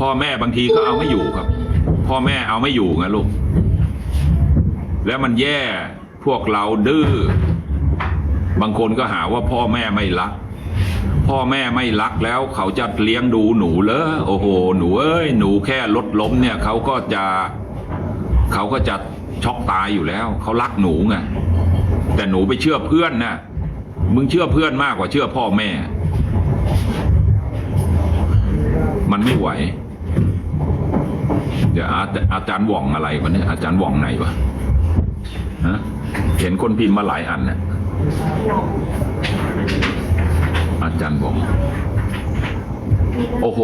พ่อแม่บางทีก็เอาไม่อยู่ครับ พ่อแม่เอาไม่อยู่ไงลูก แล้วมันแย่พวกเราดื้อบางคนก็หาว่าพ่อแม่ไม่รัก พ่อแม่ไม่รักแล้วเขาจะเลี้ยงดูหนูเลอโอ้โห หนูเอ้ยหนูแค่รถล้มเนี่ยเขาก็จะเขาก็จะช็อกตายอยู่แล้ว เขารักหนูไงแต่หนูไปเชื่อเพื่อนนะมึงเชื่อเพื่อนมากกว่าเชื่อพ่อแม่ มันไม่ไหว ดี๋ยวอาอาจารย์หว่องอะไรวะเนี่ยอาจารย์หว่องไหนวะฮะเห็นคนพิมพ์มาหลายอันเนี่ยอาจารย์หว่อง โอ้โห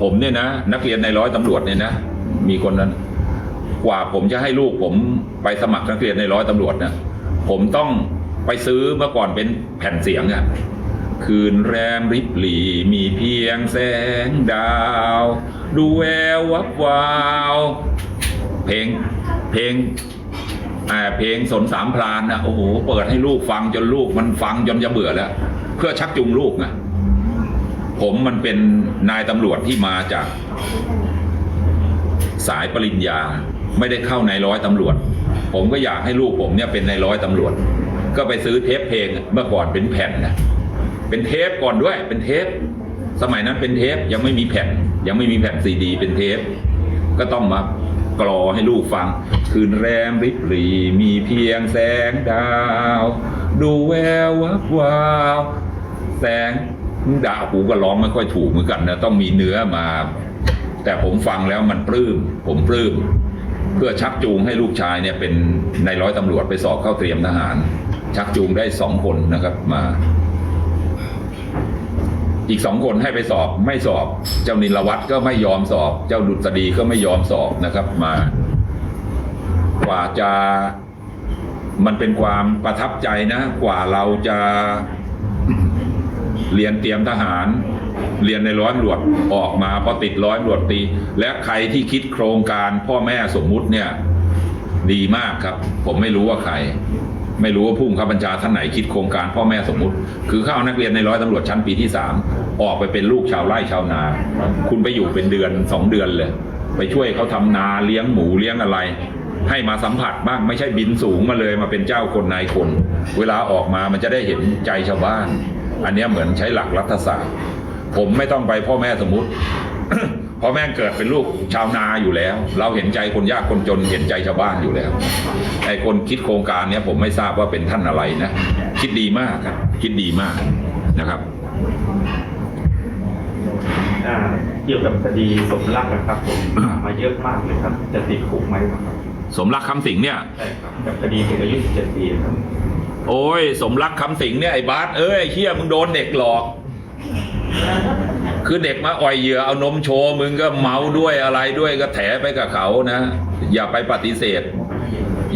ผมเนี่ยนะ นักเรียนในร้อยตำรวจเนี่ยนะ มีคนนั้น กว่าผมจะให้ลูกผมไปสมัครนักเรียนในร้อยตำรวจนะผมต้องไปซื้อเมื่อก่อนเป็นแผ่นเสียงอะคืนแรมริบหลีมีเพียงแสงดาว ดูแวววับวาว เพลงเพลงอ่าเพลงสนสามพรานนะโอ้โหเปิดให้ลูกฟังจนลูกมันฟังจนจะเบื่อแล้ว เพื่อชักจูงลูกนะผมมันเป็นนายตำรวจที่มาจาก สายปริญญาไม่ได้เข้าในร้อยตำรวจ ผมก็อยากให้ลูกผมเนี่ยเป็นในร้อยตำรวจ ก็ไปซื้อเทปเพลงเมื่อก่อนเป็นแผ่นนะเป็นเทปก่อนด้วย เป็นเทป สมัยนั้นเป็นเทปยังไม่มีแผ่น ยังไม่มีแผ่นซีดี เป็นเทป ก็ต้องมากรอให้ลูกฟัง คืนแรมริบหรีมีเพียงแสงดาว ดูแวววับวาวแสงดาวหูก็ร้องไม่ค่อยถูกเหมือนกันนะต้องมีเนื้อมา แต่ผมฟังแล้วมันปลื้มผมปลื้มเพื่อชักจูงให้ลูกชายเนี่ยเป็นในายร้อยตำรวจไปสอบเข้าเตรียมทหาร ชักจูงได้สองคนนะครับมา อีกสองคนให้ไปสอบไม่สอบ เจ้านิลวัตก็ไม่ยอมสอบ เจ้าดุษฎีก็ไม่ยอมสอบนะครับ มากว่าจะมันเป็นความประทับใจนะ กว่าเราจะเรียนเตรียมทหาร เรียนในร้อยตำรวจออกมาพอติดร้อยตำรวจตี และใครที่คิดโครงการพ่อแม่สมมุติเนี่ย ดีมากครับ ผมไม่รู้ว่าใคร ไม่รู้ว่าผู้บังคับบัญชาท่านไหนคิดโครงการพ่อแม่สมมุติ คือเข้านักเรียนในร้อยตำรวจชั้นปีที่สามออกไปเป็นลูกชาวไร่ชาวนา คุณไปอยู่เป็นเดือนสองเดือนเลย ไปช่วยเขาทำนาเลี้ยงหมูเลี้ยงอะไร ให้มาสัมผัสบ้างไม่ใช่บินสูงมาเลยมาเป็นเจ้าคนนายคน เวลาออกมามันจะได้เห็นใจชาวบ้าน อันนี้เหมือนใช้หลักรัฐศาสตร์ ผมไม่ต้องไปพ่อแม่สมมติ พ่อแม่เกิดเป็นลูกชาวนาอยู่แล้ว เราเห็นใจคนยากคนจนเห็นใจชาวบ้านอยู่แล้วไอ้คนคิดโครงการเนี้ยผมไม่ทราบว่าเป็นท่านอะไรนะ คิดดีมากครับคิดดีมากนะครับอ่าเกี่ยวกับคดีสมรักนะครับผมมาเยอะมากเลยครับ จะติดคุกไหมครับสมรักคำสิงห์เนี่ยใช่ครับกับคดีเด็กอายุ17ปีครับโอ้ย สมรักคำสิงห์เนี่ยไอ้บาสเอ้ยไอ้เฮียมึงโดนเด็กหลอก คือเด็กมาอ่อยเหยื่อเอานมโชว์มึงก็เมาด้วยอะไรด้วยก็แถไปกับเขานะ อย่าไปปฏิเสธ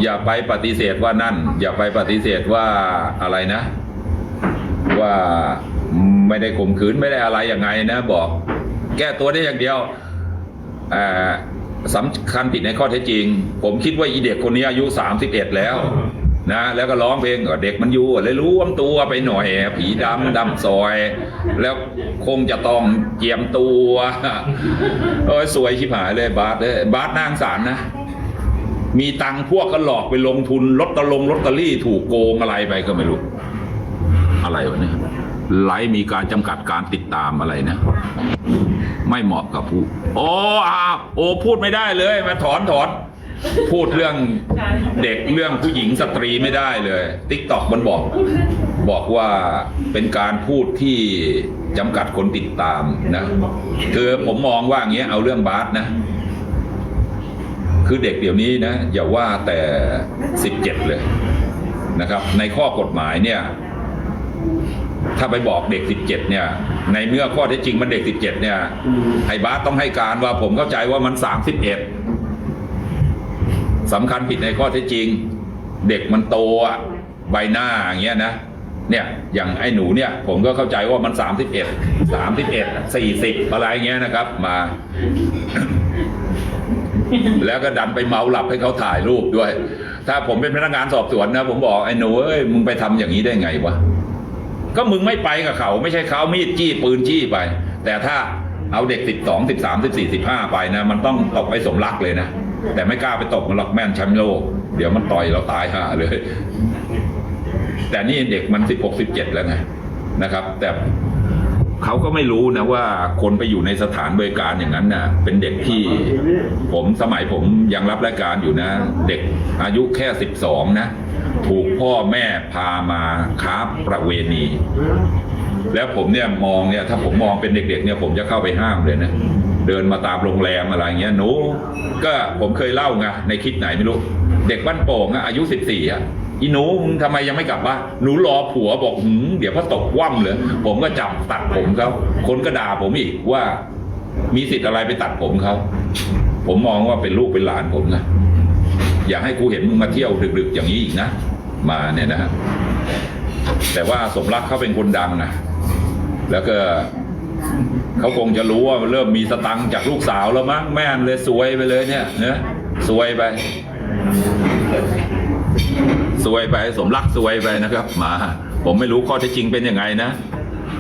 อย่าไปปฏิเสธว่านั่น อย่าไปปฏิเสธว่าอะไรนะ ว่าไม่ได้ข่มขืนไม่ได้อะไรยังไงนะ บอก แก้ตัวได้อย่างเดียวสำคัญผิดในข้อเท็จจริง ผมคิดว่าอีเด็กคนนี้อายุสามสิบเอ็ดแล้ว นะแล้วก็ร้องเพลงก็เด็กมันอยู่เลยรู้วมตัวไปหน่อย ผีดำดำซอย แล้วคงจะต้องเจียมตัวโอ้ยสวยชิบหายเลยบาสเลยบาสนางสารนะ มีตังพวกก็หลอกไปลงทุนลอตเตอรงลอตเตอรี่ถูกโกงอะไรไปก็ไม่รู้ อะไรวะเนี่ยไลฟ์มีการจำกัดการติดตามอะไรนะ ไม่เหมาะกับผู้โอ้อาโอ้พูดไม่ได้เลยมาถอนถอน พูดเรื่องเด็กเรื่องผู้หญิงสตรีไม่ได้เลยติ๊กตอกมันบอกบอกว่าเป็นการพูดที่จำกัดคนติดตามนะคือผมมองว่าอย่างเงี้ยเอาเรื่องบาสนะ คือเด็กเดี๋ยวนี้นะ อย่าว่าแต่สิบเจ็ดเลยนะครับ ในข้อกฎหมายเนี่ย ถ้าไปบอกเด็ก 17 เนี่ย ในเมื่อข้อเท็จจริงมันเด็ก 17 เนี่ยไอ้บาสต้องให้การว่าผมเข้าใจว่ามัน 31 สำคัญผิดในข้อเท็จจริง เด็กมันโตอะใบหน้าอย่างเงี้ยนะเนี่ยอย่างไอ้หนูเนี่ยผมก็เข้าใจว่ามัน 31 31 40 อะไรเงี้ยนะครับมา แล้วก็ดันไปเมาหลับให้เขาถ่ายรูปด้วย ถ้าผมเป็นพนักงานสอบสวนนะ ผมบอกไอ้หนูเอ้ยมึงไปทำอย่างนี้ได้ไงวะก็มึงไม่ไปกับเขา ไม่ใช่เขามีดจี้ปืนจี้ไป แต่ถ้าเอาเด็กสิบสองสิบสามสิบสี่สิบห้าไปนะ มันต้องตกไปสมรักเลยนะ แต่ไม่กล้าไปตกมันหรอกแม่นแชมป์โลก เดี๋ยวมันต่อยเราตายห่าเลย แต่นี่เด็กมันสิบหกสิบเจ็ดแล้วไงนะครับ แต่เขาก็ไม่รู้นะว่าคนไปอยู่ในสถานบริการอย่างนั้นน่ะ เป็นเด็กที่ผมสมัยผมยังรับรายการอยู่นะ เด็กอายุแค่สิบสองนะ ถูกพ่อแม่พามาค้าประเวณี แล้วผมเนี่ยมองเนี่ย ถ้าผมมองเป็นเด็กๆ เนี่ยผมจะเข้าไปห้ามเลยนะ เดินมาตามโรงแรมอะไรเงี้ยหนูก็ผมเคยเล่าไงในคลิปไหนไม่รู้ เด็กบ้านโป่งอายุสิบสี่อะอีหนูมึงทำไมยังไม่กลับบ้านหนูรอผัวบอกหืมเดี๋ยวพ่อตกว่ำเลยผมก็จับตัดผมเขาคนก็ด่าผมอีกว่ามีสิทธิ์อะไรไปตัดผมเขาผมมองว่าเป็นลูกเป็นหลานผมนะอย่าให้กูเห็นมึงมาเที่ยวดึกๆอย่างนี้อีกนะมาเนี่ยนะฮะแต่ว่าสมรักเขาเป็นคนดังนะแล้วก็ เขาคงจะรู้ว่าเริ่มมีสตังค์จากลูกสาวแล้วมั้งแม่เลยสวยไปเลยเนี่ยเนะสวยไป สวยไปสมรักสวยไปนะครับมาผมไม่รู้ข้อเท็จจริงเป็นยังไงนะ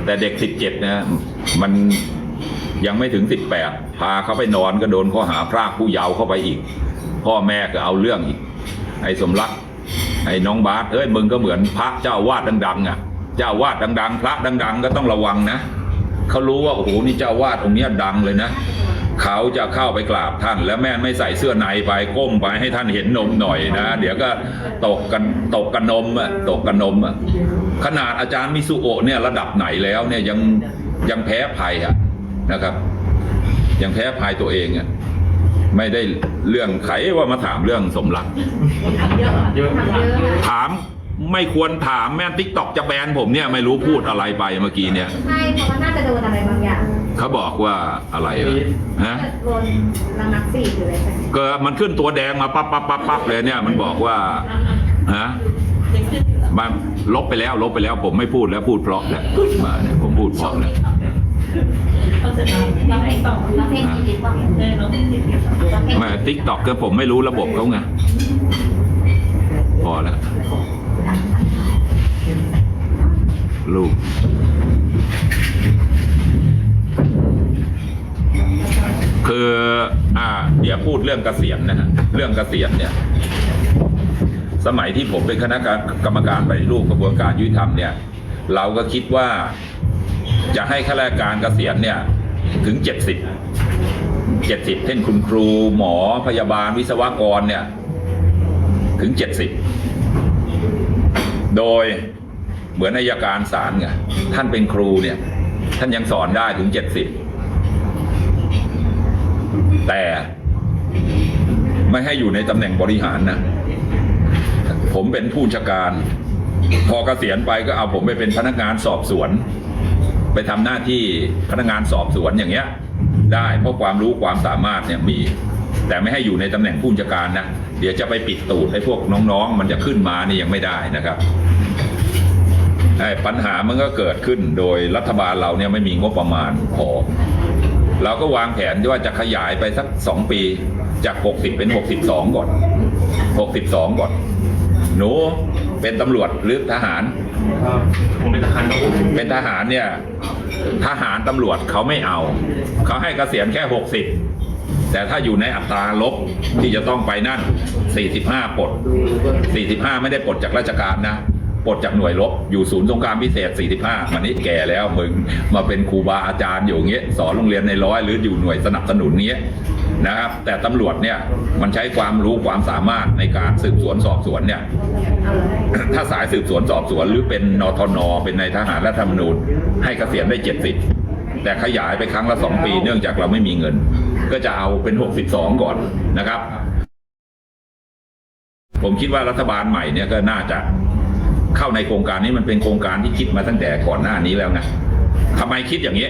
แต่เด็กสิบเจ็ดนะมันยังไม่ถึงสิบแปดพาเขาไปนอนก็โดนข้อหาพรากผู้เยาว์เข้าไปอีก พ่อแม่ก็เอาเรื่องอีก ไอ้สมรัก ไอ้น้องบาสเอ้ยมึงก็เหมือนพระเจ้าวาดดังๆอะ เจ้าวาดดัง ๆ พระดัง ๆ ก็ต้องระวังนะ เขารู้ว่าโอ้โหนี่เจ้าวาดองค์เนี้ยดังเลยนะเขาจะเข้าไปกราบท่าน แล้วแม่ไม่ใส่เสื้อในไปก้มไปให้ท่านเห็นนมหน่อยนะ เดี๋ยวก็ตกกันตกกันนมอะตกกันนมอะขนาดอาจารย์มิสุโอะเนี่ยระดับไหนแล้วเนี่ยยังยังแพ้ภัยอะนะครับ ยังแพ้ภัยตัวเองอะไม่ได้เรื่องไขว่ามาถามเรื่องสมรักเยอะถาม ไม่ควรถามแม่ทิกตอกจะแบนผมเนี่ยไม่รู้พูดอะไรไปเมื่อกี้เนี่ย ใช่เพราะว่าน่าจะโดนอะไรบางอย่างเขาบอกว่าอะไรอะฮะ โดนระงับสีหรืออะไรสักอย่างก็มันขึ้นตัวแดงมาปั๊บปั๊บปั๊บปั๊บเลยเนี่ยมันบอกว่าฮะมันลบไปแล้วลบไปแล้วผมไม่พูดแล้วพูดเพราะแล้วมาเนี่ยผมพูดเพราะแล้วเราเพลงต่อเราเพลงชีวิตบ้างเราเพลงชีวิตเราเพลงมาทิกตอกก็ผมไม่รู้ระบบเขาไงพอแล้ว ลูก คือ อ่า เดี๋ยวพูดเรื่องเกษียณนะฮะเรื่องเกษียณเนี่ย สมัยที่ผมเป็นคณะกรรมการปฏิรูปกระบวนการยุติธรรมเนี่ย เราก็คิดว่าจะให้ข้าราชการเกษียณเนี่ย ถึงเจ็ดสิบเจ็ดสิบเช่นคุณครูหมอพยาบาลวิศวกรเนี่ย ถึงเจ็ดสิบโดย เหมือนอายการศาลไงท่านเป็นครูเนี่ย ท่านยังสอนได้ถึงเจ็ดสิบแต่ไม่ให้อยู่ในตำแหน่งบริหารนะ ผมเป็นผู้จัดการ พอเกษียณไปก็เอาผมไปเป็นพนักงานสอบสวน ไปทำหน้าที่พนักงานสอบสวนอย่างเงี้ย ได้เพราะความรู้ความสามารถเนี่ยมี แต่ไม่ให้อยู่ในตำแหน่งผู้จัดการนะ เดี๋ยวจะไปปิดตูดให้พวกน้องๆ มันจะขึ้นมานี่ยังไม่ได้นะครับ ไอ้ปัญหามันก็เกิดขึ้นโดยรัฐบาลเราเนี่ยไม่มีงบประมาณพอเราก็วางแผนที่ว่าจะขยายไปสักสองปีจาก 60 เป็น 62 ก่อน 62 ก่อน หนูเป็นตำรวจหรือทหารผมเป็นทหารครับผมเป็นทหารเนี่ย ทหารตำรวจเขาไม่เอา เขาให้เกษียณแค่ 60 แต่ถ้าอยู่ในอัตราลบที่จะต้องไปนั่น 45ปลด45 ไม่ได้ปลดจากราชการนะ ปลดจากหน่วยรบอยู่ศูนย์สงครามพิเศษ 45มันนี่แก่แล้วมึงมาเป็นครูบาอาจารย์อยู่เงี้ยสอนโรงเรียนในร้อยหรืออยู่หน่วยสนับสนุนเงี้ยนะครับแต่ตำรวจเนี่ยมันใช้ความรู้ความสามารถในการสืบสวนสอบสวนเนี่ยถ้าสายสืบสวนสอบสวนหรือเป็นนทน เป็นในทหารรัฐธรรมนูญให้เกษียณได้เจ็ดสิบแต่ขยายไปครั้งละสองปีเนื่องจากเราไม่มีเงิน ก็จะเอาเป็นหกสิบสองก่อนนะครับ ผมคิดว่ารัฐบาลใหม่เนี่ยก็น่าจะ เข้าในโครงการนี้มันเป็นโครงการที่คิดมาตั้งแต่ก่อนหน้านี้แล้วนะทำไมคิดอย่างนี้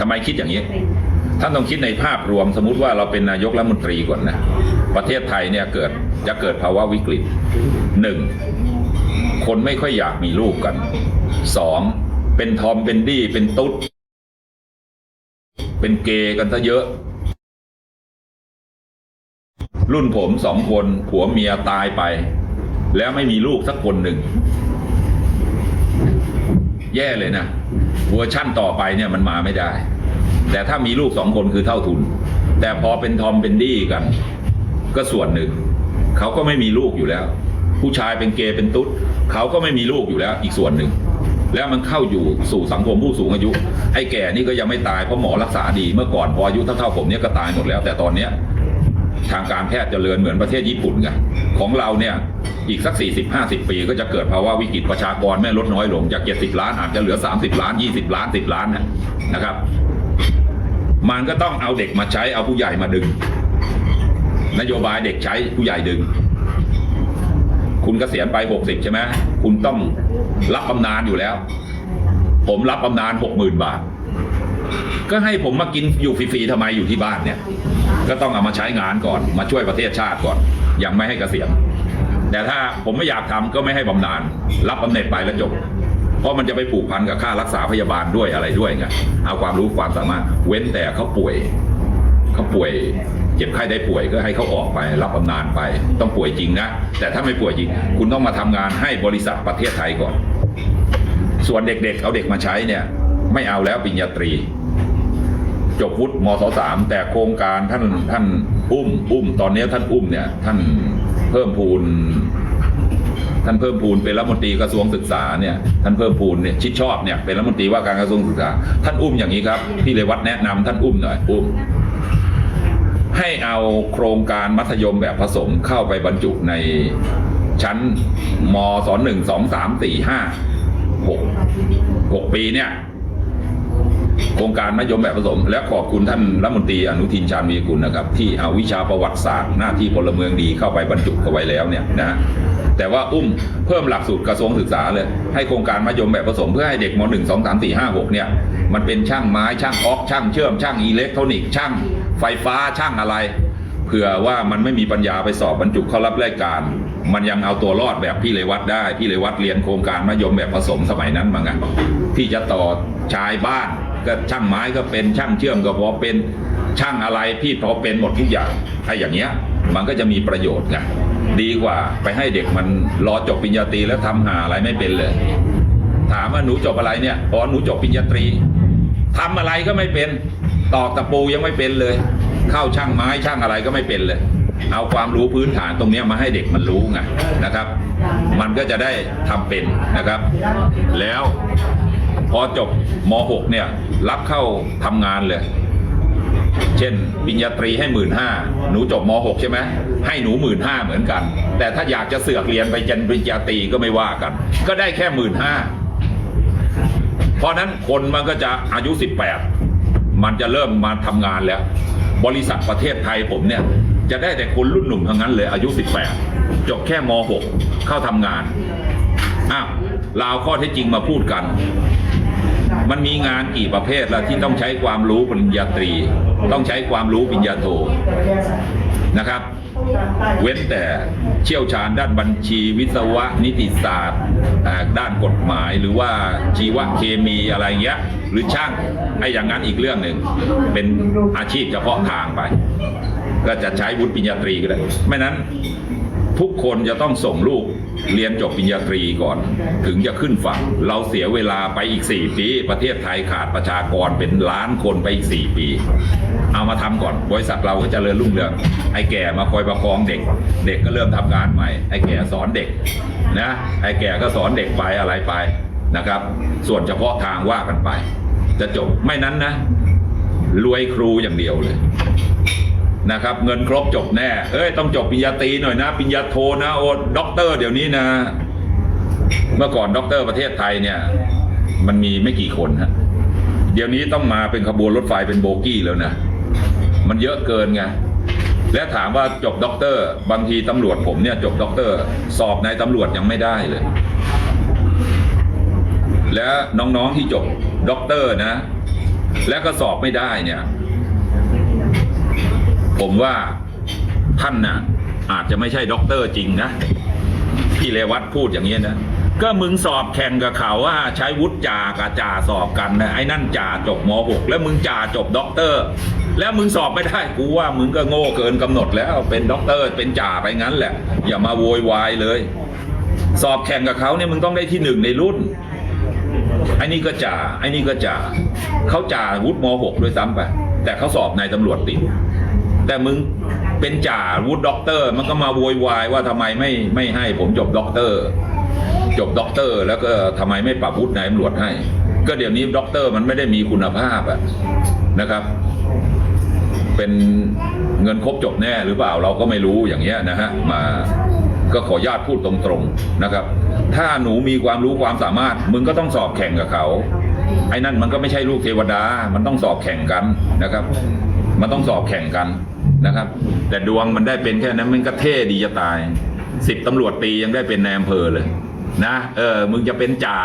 ทำไมคิดอย่างนี้ท่านต้องคิดในภาพรวมสมมติว่าเราเป็นนายกรัฐมนตรีก่อนนะ ประเทศไทยเนี่ยเกิดจะเกิดภาวะวิกฤตหนึ่งคนไม่ค่อยอยากมีลูกกันสองเป็นทอมเป็นดี้เป็นตุ๊ด เป็นเกย์กันซะเยอะ รุ่นผมสองคนผัวเมียตายไป แล้วไม่มีลูกสักคนหนึ่ง แย่เลยนะเวอร์ชั่นต่อไปเนี่ยมันมาไม่ได้ แต่ถ้ามีลูกสองคนคือเท่าทุน แต่พอเป็นทอมเป็นดี้กัน ก็ส่วนหนึ่ง เขาก็ไม่มีลูกอยู่แล้ว ผู้ชายเป็นเกย์เป็นตุ๊ดเขาก็ไม่มีลูกอยู่แล้วอีกส่วนหนึ่ง แล้วมันเข้าอยู่สู่สังคมผู้สูงอายุ ไอ้แก่นี่ก็ยังไม่ตายเพราะหมอรักษาดีเมื่อก่อนพออายุเท่าๆผมเนี่ยก็ตายหมดแล้ว แต่ตอนเนี้ย ทางการแพทย์เจริญเหมือนประเทศญี่ปุ่นไงของเราเนี่ยอีกสัก 40 50 ปีก็จะเกิดภาวะวิกฤตประชากรแม่ลดน้อยลงจาก 70 ล้านอาจจะเหลือ 30 ล้าน 20 ล้าน 10 ล้านนะนะครับ มันก็ต้องเอาเด็กมาใช้เอาผู้ใหญ่มาดึง นโยบายเด็กใช้ผู้ใหญ่ดึง คุณเกษียณไป 60 ใช่ไหมคุณต้องรับบำนาญอยู่แล้ว ผมรับบำนาญ60,000 บาท ก็ให้ผมมากินอยู่ฟรีๆทำไมอยู่ที่บ้านเนี่ย ก็ต้องเอามาใช้งานก่อนมาช่วยประเทศชาติก่อน ยังไม่ให้เกษียณแต่ถ้าผมไม่อยากทำก็ไม่ให้บำนาญรับบำเหน็จไปแล้วจบ เพราะมันจะไปผูกพันกับค่ารักษาพยาบาลด้วยอะไรด้วยไงเอาความรู้ความสามารถเว้นแต่เขาป่วยเขาป่วยเจ็บไข้ได้ป่วยก็ให้เขาออกไป รับบำนาญไป ต้องป่วยจริงนะ แต่ถ้าไม่ป่วยจริง คุณต้องมาทำงานให้บริษัทประเทศไทยก่อน ส่วนเด็กๆ เอาเด็กมาใช้เนี่ย ไม่เอาแล้วปริญญาตรี จบวุฒิมศสามแต่โครงการท่านท่านอุ้มอุ้มตอนนี้ท่านอุ้มเนี่ย ท่านเพิ่มพูนท่านเพิ่มพูนเป็นรัฐมนตรีกระทรวงศึกษาเนี่ยท่านเพิ่มพูนเนี่ยชิดชอบเนี่ยเป็นรัฐมนตรีว่าการกระทรวงศึกษา ท่านอุ้มอย่างนี้ครับพี่เลวัตแนะนำท่านอุ้มหน่อยอุ้มให้เอาโครงการมัธยมแบบผสมเข้าไปบรรจุในชั้นมศหนึ่งสองสามสี่ห้าหกหกปีเนี่ย โครงการมัธยมแบบผสม และขอบคุณท่านรัฐมนตรีอนุทินชาญวีกุลนะครับ ที่เอาวิชาประวัติศาสตร์หน้าที่พลเมืองดีเข้าไปบรรจุเข้าไว้แล้วเนี่ยนะแต่ว่าอุ้มเพิ่มหลักสูตรกระทรวงศึกษาเลย ให้โครงการมัธยมแบบผสมเพื่อให้เด็กม .1 2 3 4 5 6เนี่ยมันเป็นช่างไม้ช่างออกช่างเชื่อมช่างอิเล็กทรอนิกส์ช่างไฟฟ้าช่างอะไรเผื่อว่ามันไม่มีปัญญาไปสอบบรรจุเข้ารับรายการ มันยังเอาตัวรอดแบบพี่เลวัตได้ พี่เลวัตเรียนโครงการมัธยมแบบผสมสมัยนั้นมาไงที่จะต่อชายบ้าน ก็ช่างไม้ก็เป็นช่างเชื่อมก็พอเป็นช่างอะไรพี่พอเป็นหมดทุกอย่างไอ้อย่างเงี้ยมันก็จะมีประโยชน์ไงดีกว่าไปให้เด็กมันรอจบปริญญาตรีแล้วทำหาอะไรไม่เป็นเลย ถามว่าหนูจบอะไรเนี่ยอ๋อหนูจบปริญญาตรีทำอะไรก็ไม่เป็นตอกตะปูยังไม่เป็นเลย เข้าช่างไม้ช่างอะไรก็ไม่เป็นเลย เอาความรู้พื้นฐานตรงนี้มาให้เด็กมันรู้ไงนะครับ มันก็จะได้ทำเป็นนะครับ แล้ว พอจบม .6 เนี่ยรับเข้าทำงานเลย เช่นปริญญาตรีให้หมื่นห้าหนูจบม .6 ใช่ไหมให้หนูหมื่นห้าเหมือนกัน แต่ถ้าอยากจะเสือกเรียนไปจนปริญญาตรีก็ไม่ว่ากัน ก็ได้แค่หมื่นห้าเพราะนั้นคนมันก็จะอายุ 18 มันจะเริ่มมาทำงานแล้ว บริษัทประเทศไทยผมเนี่ยจะได้แต่คนรุ่นหนุ่มทั้งนั้นเลยอายุ 18 จบแค่ม .6 เข้าทำงานอ้าวเราเอาข้อเท็จจริงมาพูดกัน มันมีงานกี่ประเภทละที่ต้องใช้ความรู้ปริญญาตรี ต้องใช้ความรู้ปริญญาโทนะครับ เว้นแต่เชี่ยวชาญด้านบัญชีวิศวะนิติศาสตร์ ด้านกฎหมายหรือว่าชีวเคมีอะไรเงี้ย หรือช่างไอ้อย่างนั้นอีกเรื่องหนึ่ง เป็นอาชีพเฉพาะทางไป ก็จะใช้วุฒิปริญญาตรีก็ได้ไม่นั้นทุกคนจะต้องส่งลูก เรียนจบปริญญาตรีก่อน ถึงจะขึ้นฝั่ง เราเสียเวลาไปอีก 4 ปี ประเทศไทยขาดประชากรเป็นล้านคนไปอีก 4 ปี เอามาทำก่อน บริษัทเราก็เจริญรุ่งเรืองไอ้แก่มาคอยประคองเด็ก เด็กก็เริ่มทำงานใหม่ ไอ้แก่สอนเด็กนะไอ้แก่ก็สอนเด็กไปอะไรไปนะครับ ส่วนเฉพาะทางว่ากันไป จะจบไม่นั้นนะ รวยครูอย่างเดียวเลย นะครับ เงินครบจบแน่เอ้ยต้องจบปริญญาตรีหน่อยนะปริญญาโทนะโอ้ด็อกเตอร์เดี๋ยวนี้นะ เมื่อก่อนด็อกเตอร์ประเทศไทยเนี่ย มันมีไม่กี่คนฮะเดี๋ยวนี้ต้องมาเป็นขบวนรถไฟเป็นโบกี้แล้วนะมันเยอะเกินไงและถามว่าจบด็อกเตอร์ บางทีตำรวจผมเนี่ยจบด็อกเตอร์ สอบในตำรวจยังไม่ได้เลย และน้องๆที่จบด็อกเตอร์นะ และก็สอบไม่ได้เนี่ย ผมว่าท่านน่ะ อาจจะไม่ใช่ด็อกเตอร์จริงนะพี่เลวัตพูดอย่างนี้นะก็มึงสอบแข่งกับเขาว่าใช้วุฒิจ่ากับจ่าสอบกันนะไอ้นั่นจ่าจบม .6 แล้วมึงจ่าจบด็อกเตอร์ แล้วมึงสอบไม่ได้กูว่ามึงก็โง่เกินกำหนดแล้วเป็นด็อกเตอร์เป็นจ่าไปงั้นแหละ อย่ามาโวยวายเลย สอบแข่งกับเขาเนี่ยมึงต้องได้ที่หนึ่งในรุ่นไอ้นี่ก็จ่าไอ้นี่ก็จ่าเขาจ่าวุฒิม .6 ด้วยซ้ำไปแต่เขาสอบนายตำรวจติด แต่มึงเป็นจ่าวุฒิด็อกเตอร์ มันก็มาโวยวายว่าทำไมไม่ไม่ให้ผมจบด็อกเตอร์ จบด็อกเตอร์ แล้วก็ทำไมไม่ปรับวุฒินายตำรวจให้ ก็เดี๋ยวนี้ด็อกเตอร์มันไม่ได้มีคุณภาพอะนะครับ เป็นเงินครบจบแน่หรือเปล่าเราก็ไม่รู้อย่างเงี้ยนะฮะมาก็ขอญาตพูดตรงๆนะครับ ถ้าหนูมีความรู้ความสามารถ มึงก็ต้องสอบแข่งกับเขา ไอ้นั่นมันก็ไม่ใช่ลูกเทวดา มันต้องสอบแข่งกันนะครับ มันต้องสอบแข่งกันนะครับ แต่ดวงมันได้เป็นแค่นั้นมันก็เท่ดีจะตายสิบตำรวจตียังได้เป็นนายอำเภอเลยนะเออมึงจะเป็นจ่า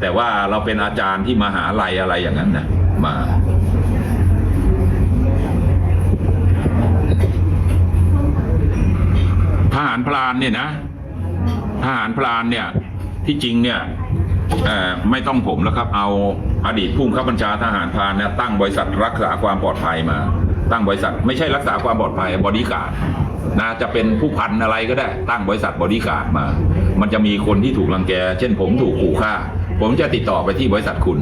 แต่ว่าเราเป็นอาจารย์ที่มหาลัยอะไรอย่างนั้นนะมาทหารพรานเนี่ยนะทหารพรานเนี่ยที่จริงเนี่ย ไม่ต้องผมแล้วครับ เอาอดีตผู้บังคับบัญชาทหารพรานนี่ยตั้งบริษัทรักษาความปลอดภัยมา ตั้งบริษัทไม่ใช่รักษาความปลอดภัยบอดี้การ์ดนะจะเป็นผู้พันอะไรก็ได้ ตั้งบริษัทบอดี้การ์ดมา มันจะมีคนที่ถูกรังแก เช่นผมถูกขู่ฆ่า ผมจะติดต่อไปที่บริษัทคุณ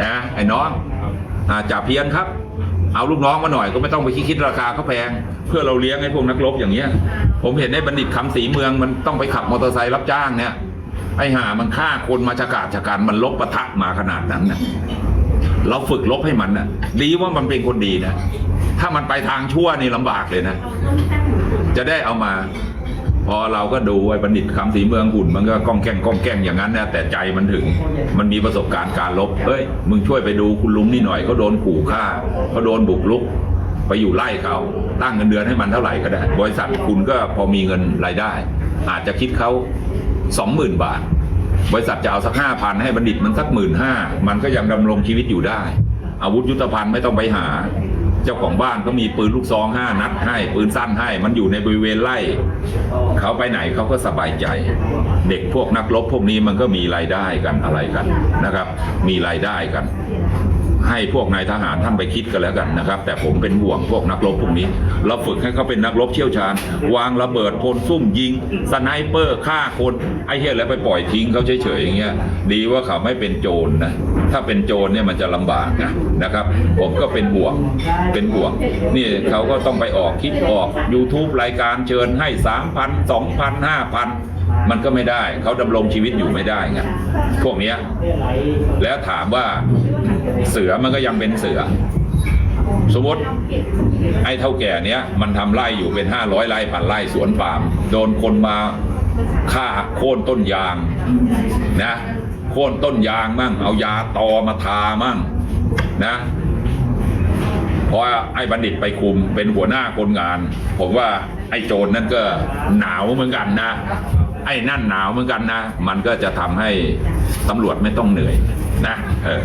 นะไอ้น้องอจ่าเพียนครับ เอาลูกน้องมาหน่อยก็ไม่ต้องไปคิดราคาเขาแพง เพื่อเราเลี้ยงไอ้พวกนักรบอย่างเงี้ย ผมเห็นไอ้บัณฑิตคำศรีเมืองมันต้องไปขับมอเตอร์ไซค์รับจ้างเนี่ย ไอ้ห่ามันฆ่าคนมาชะกาดชะกันมันลบปะทะมาขนาดนั้นนะเราฝึกลบให้มันนะดีว่ามันเป็นคนดีนะ ถ้ามันไปทางชั่วนี่ลำบากเลยนะ จะได้เอามา พอเราก็ดูไอ้บัณฑิตคำศรีเมืองหุ่น มันก็ก้องแก้งก้องแก้งอย่างนั้นนะแต่ใจมันถึง มันมีประสบการณ์การลบเฮ้ยมึงช่วยไปดูคุณลุงนี่หน่อยเขาโดนขู่ฆ่าเขาโดนบุกรุกไปอยู่ไล่เขาตั้งเงินเดือนให้มันเท่าไหร่ก็ได้ บริษัทคุณก็พอมีเงินรายได้ อาจจะคิดเขา สองหมื่นบาท บริษัทจะเอาสักห้าพันให้บัณฑิตมันสักหมื่นห้ามันก็ยังดำรงชีวิตอยู่ได้ อาวุธยุทธภัณฑ์ไม่ต้องไปหา เจ้าของบ้านก็มีปืนลูกซองห้านัดให้ปืนสั้นให้ มันอยู่ในบริเวณไร่เขาไปไหนเขาก็สบายใจ เด็กพวกนักรบพวกนี้มันก็มีรายได้กันอะไรกันนะครับ มีรายได้กัน ให้พวกนายทหารท่านไปคิดกันแล้วกันนะครับ แต่ผมเป็นห่วงพวกนักรบพวกนี้ เราฝึกให้เขาเป็นนักรบเชี่ยวชาญ วางระเบิดพลซุ่มยิง สไนเปอร์ฆ่าคนไอ้เหี้ยแล้วไปปล่อยทิ้งเขาเฉยๆอย่างเงี้ยดีว่าเขาไม่เป็นโจรนะถ้าเป็นโจรเนี่ยมันจะลำบากนะนะครับ ผมก็เป็นห่วงเป็นห่วงนี่เขาก็ต้องไปออกคลิปออก YouTube รายการเชิญให้สามพันสองพันห้าพันมันก็ไม่ได้เขาดำรงชีวิตอยู่ไม่ได้ไงพวกเนี้ยแล้วถามว่าเสือมันก็ยังเป็นเสือ สมมติไอ้เท่าแก่เนี้ยมันทำไร่อยู่เป็นห้าร้อยไร่พันไร่สวนปาล์มโดนคนมาฆ่าโค่นต้นยางนะโค่นต้นยางมั่ง เอายาตอมาทามั่งนะพอไอ้บัณฑิตไปคุมเป็นหัวหน้าคนงาน ผมว่าไอ้โจรนั่นก็หนาวเหมือนกันนะ ไอ้นั่นหนาวเหมือนกันนะ มันก็จะทำให้ตำรวจไม่ต้องเหนื่อยนะเออ